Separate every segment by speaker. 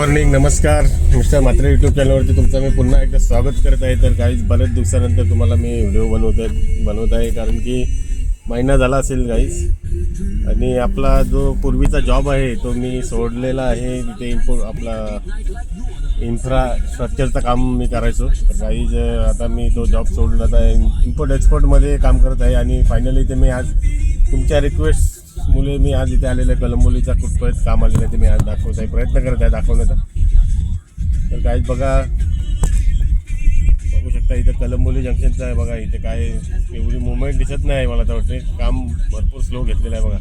Speaker 1: Morning नमस्कार. Mister मात्रे YouTube चॅनलवरती तुमचं मी पुन्हा एकदा स्वागत करत आहे. तर काही बऱ्याच दिवसानंतर तुम्हाला मी व्हिडिओ बनवत आहे बनवत आहे. कारण की महिना झाला असेल काहीच आणि आपला जो पूर्वीचा जॉब आहे तो मी सोडलेला आहे. तिथे इम्पो आपला इन्फ्रास्ट्रक्चरचं काम मी करायचो. तर काहीच आता मी तो जॉब सोडून आता इम्पोर्ट एक्सपोर्टमध्ये काम करत आहे. आणि फायनली ते मी आज तुमच्या रिक्वेस्ट मुले मी आज इथे आलेले आहे. कलंबोलीचा कुठपर्यंत काम आलेलं आहे ते मी आज दाखवत आहे प्रयत्न करत आहे दाखवण्याचा. तर काहीच बघा. बघू शकता इथं कलंबोली जंक्शनचं आहे बघा. इथे काय एवढी मुवमेंट दिसत नाही मला तर वाटते काम भरपूर स्लो घेतलेलं आहे बघा.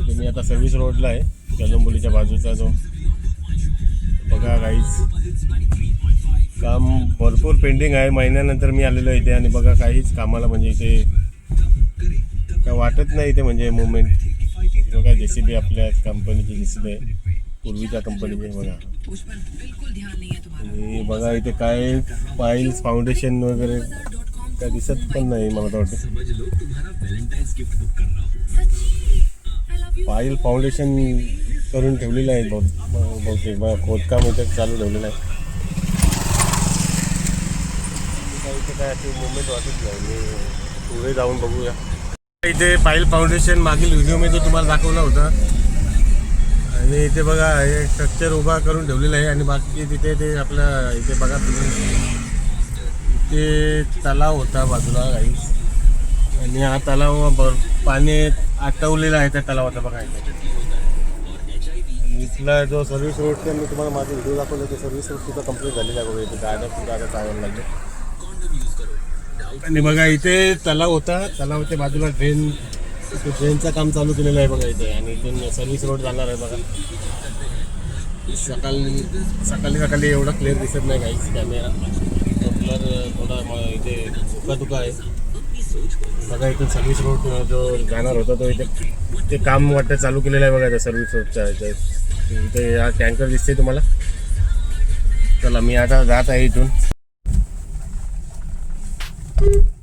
Speaker 1: इथे मी आता सर्व्हिस रोडला आहे. कलंबोलीच्या बाजूचा जो. बघा काहीच काम भरपूर पेंडिंग आहे. महिन्यानंतर मी आलेलो आहे इथे आणि बघा काहीच कामाला म्हणजे इथे काय वाटत नाही इथे म्हणजे मुवमेंट बघा जे सी बी आपल्या कंपनीची जे सी बी आहे पूर्वीच्या कंपनीची बघा. आणि बघा इथे काय फाईल्स फाउंडेशन वगैरे काय दिसत पण नाही मला तर वाटतं. पाईल फाउंडेशन करून ठेवलेलं आहे बहु- बहुतेक. बघा खोदकाम इथे चालू ठेवलेलं आहे. काय इथे काय अशी मुवमेंट वाटत नाही. पुढे जाऊन बघूया. इथे पायल फाउंडेशन मागील व्हिडिओमध्ये तुम्हाला दाखवला होता. आणि इथे बघा हे स्ट्रक्चर उभा करून ठेवलेलं आहे आणि बाकी तिथे ते आपल्या इथे बघा इथे तलाव होता बाजूला काही. आणि हा तलाव भर पाणी आटवलेला आहे त्या तलावाचा बघा इथे. इथला जो सर्व्हिस रोडचा मी तुम्हाला माझा व्हिडिओ दाखवला तो सर्व्हिस रोड सुद्धा कंप्लीट झालेला आहे बघा. इथे गाड्या सुद्धा आता चालवायला लागले. आणि बघा इथे तलाव होता. तलावाच्या बाजूला ड्रेन ट्रेनचं ड्रेनचं काम चालू केलेलं आहे बघा इथे. आणि इथून सर्व्हिस रोड जाणार आहे बघा. सकाळी सकाळी सकाळी एवढा क्लिअर दिसत नाही काहीच कॅमेरा कलर थोडा इथे धुका धुका आहे. बघा इथून सर्व्हिस रोड जो जाणार होता तो इथे ते काम वाटतं चालू केलेलं आहे बघा त्या सर्व्हिस रोडच्या इथे. हा टँकर दिसते तुम्हाला. चला मी आता जात आहे इथून. Thank you.